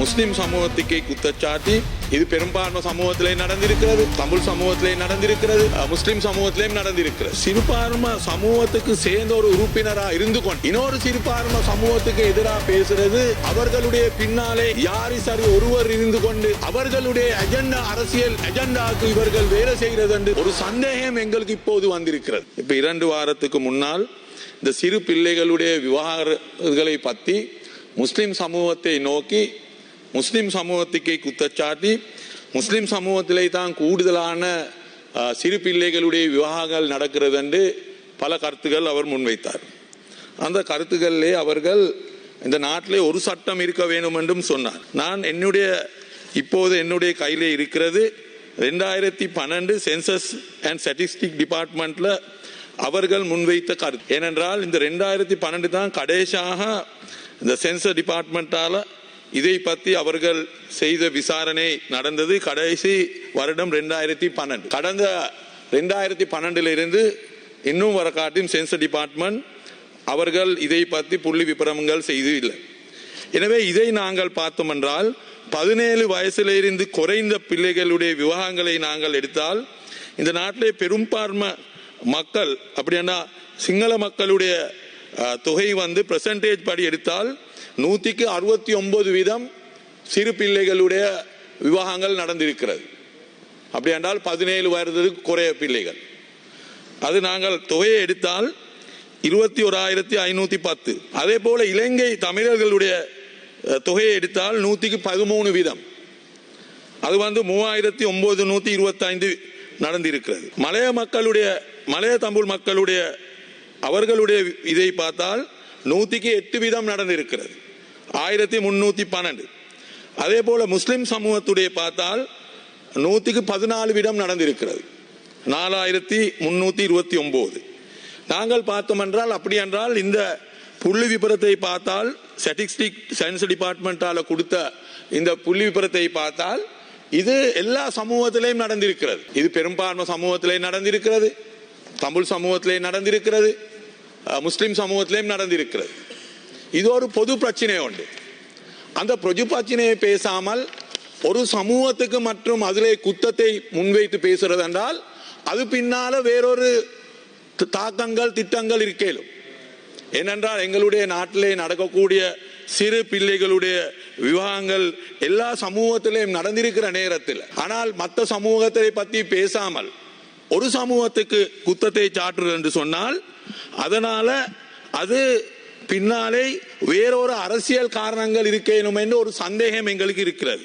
முஸ்லிம் சமூகத்துக்கே குத்தச்சாட்டி இது பெரும்பான்மை சமூகத்திலே நடந்திருக்கிறது. தமிழ் சமூகத்திலே நடந்திருக்கிறது. முஸ்லிம் சமூகத்திலேயும் நடந்திருக்கிறது. சிறுபான்மை சமூகத்துக்கு சேர்ந்த ஒரு உறுப்பினராக இருந்து கொண்டு இன்னொரு சிறுபான்மை சமூகத்துக்கு எதிராக பேசுறது அவர்களுடைய பின்னாலே யாரி சரி ஒருவர் இருந்து கொண்டு அவர்களுடைய அஜெண்டா அரசியல் அஜெண்டாக்கு இவர்கள் வேலை செய்கிறது என்று ஒரு சந்தேகம் எங்களுக்கு இப்போது வந்திருக்கிறது. இப்ப இரண்டு வாரத்துக்கு முன்னால் இந்த சிறு பிள்ளைகளுடைய விவகாரங்களை பற்றி முஸ்லிம் சமூகத்தை நோக்கி முஸ்லிம் சமூகத்துக்கே குத்தச்சாட்டி முஸ்லிம் சமூகத்திலே தான் கூடுதலான சிறு பிள்ளைகளுடைய விவாகங்கள் நடக்கிறது என்று பல கருத்துக்கள் அவர் முன்வைத்தார். அந்த கருத்துக்களிலே அவர்கள் இந்த நாட்டிலே ஒரு சட்டம் இருக்க வேண்டும் என்றும் சொன்னார். நான் என்னுடைய இப்போது என்னுடைய கையிலே இருக்கிறது. ரெண்டாயிரத்தி பன்னெண்டு சென்சஸ் அண்ட் ஸ்டாட்டிஸ்டிக் டிபார்ட்மெண்ட்ல அவர்கள் முன்வைத்த கருத்து. ஏனென்றால் இந்த ரெண்டாயிரத்தி பன்னெண்டு தான் கடைசியாக இந்த சென்சர் டிபார்ட்மெண்ட்டால் இதை பற்றி அவர்கள் செய்த விசாரணை நடந்தது கடைசி வருடம் ரெண்டாயிரத்தி பன்னெண்டு. கடந்த ரெண்டாயிரத்தி பன்னெண்டிலிருந்து இன்னும் வர காட்டும் சென்சர் டிபார்ட்மெண்ட் அவர்கள் இதை பற்றி புள்ளி விபரங்கள் செய்து இல்லை எனவே இதை நாங்கள் பார்த்தோம் என்றால் பதினேழு வயசிலிருந்து குறைந்த பிள்ளைகளுடைய விவாகங்களை நாங்கள் எடுத்தால் இந்த நாட்டிலே பெரும்பான்மை மக்கள் அப்படின்னா சிங்கள மக்களுடைய தொகை வந்து பெர்சன்டேஜ் படி எடுத்தால் நூற்றிக்கு அறுபத்தி ஒன்பது வீதம் சிறு பிள்ளைகளுடைய விவாகங்கள் நடந்திருக்கிறது. அப்படி என்றால் பதினேழு வயதுக்கு குறைய பிள்ளைகள். அது நாங்கள் தொகையை எடுத்தால் இருபத்தி ஓராயிரத்தி ஐநூத்தி பத்து. அதே போல இலங்கை தமிழர்களுடைய தொகையை எடுத்தால் நூத்திக்கு பதிமூணு வீதம். அது வந்து மூவாயிரத்தி ஒன்பது நூத்தி இருபத்தி ஐந்து நடந்திருக்கிறது. மலைய மக்களுடைய மலைய தமிழ் மக்களுடைய அவர்களுடைய இதை பார்த்தால் நூத்திக்கு எட்டு வீதம் நடந்திருக்கிறது. ஆயிரத்தி முன்னூத்தி பன்னெண்டு. அதே போல முஸ்லிம் சமூகத்துடைய பார்த்தால் நூத்திக்கு பதினாலு வீதம் நடந்திருக்கிறது. நாலாயிரத்தி முன்னூத்தி இருபத்தி ஒன்பது. நாங்கள் பார்த்தோம் என்றால் அப்படி என்றால் இந்த புள்ளி விபரத்தை பார்த்தால் ஸ்டாட்டிஸ்டிக் சயின்ஸ் டிபார்ட்மெண்டால கொடுத்த இந்த புள்ளி விபரத்தை பார்த்தால் இது எல்லா சமூகத்திலையும் நடந்திருக்கிறது. இது பெரும்பான்மை சமூகத்திலே நடந்திருக்கிறது. தமிழ் சமூகத்திலே நடந்திருக்கிறது. முஸ்லீம் சமூகத்திலேயும் நடந்திருக்கிறது. இது ஒரு பொது பிரச்சனை உண்டு. அந்த பொது பிரச்சனையை பேசாமல் ஒரு சமூகத்துக்கு மற்றும் அதிலே குத்தத்தை முன்வைத்து பேசுறது என்றால் அது பின்னால வேறொரு த- தாக்கங்கள் திட்டங்கள் இருக்கலும் ஏனென்றால் எங்களுடைய நாட்டிலே நடக்கக்கூடிய சிறு பிள்ளைகளுடைய விவாகங்கள் எல்லா சமூகத்திலையும் நடந்திருக்கிற நேரத்தில். ஆனால் மற்ற சமூகத்தை பற்றி பேசாமல் ஒரு சமூகத்துக்கு குத்தத்தை சாற்றுறது என்று சொன்னால் அதனால அது பின்னாலே வேறொரு அரசியல் காரணங்கள் இருக்கேனும் என்று ஒரு சந்தேகம் எங்களுக்கு இருக்கிறது.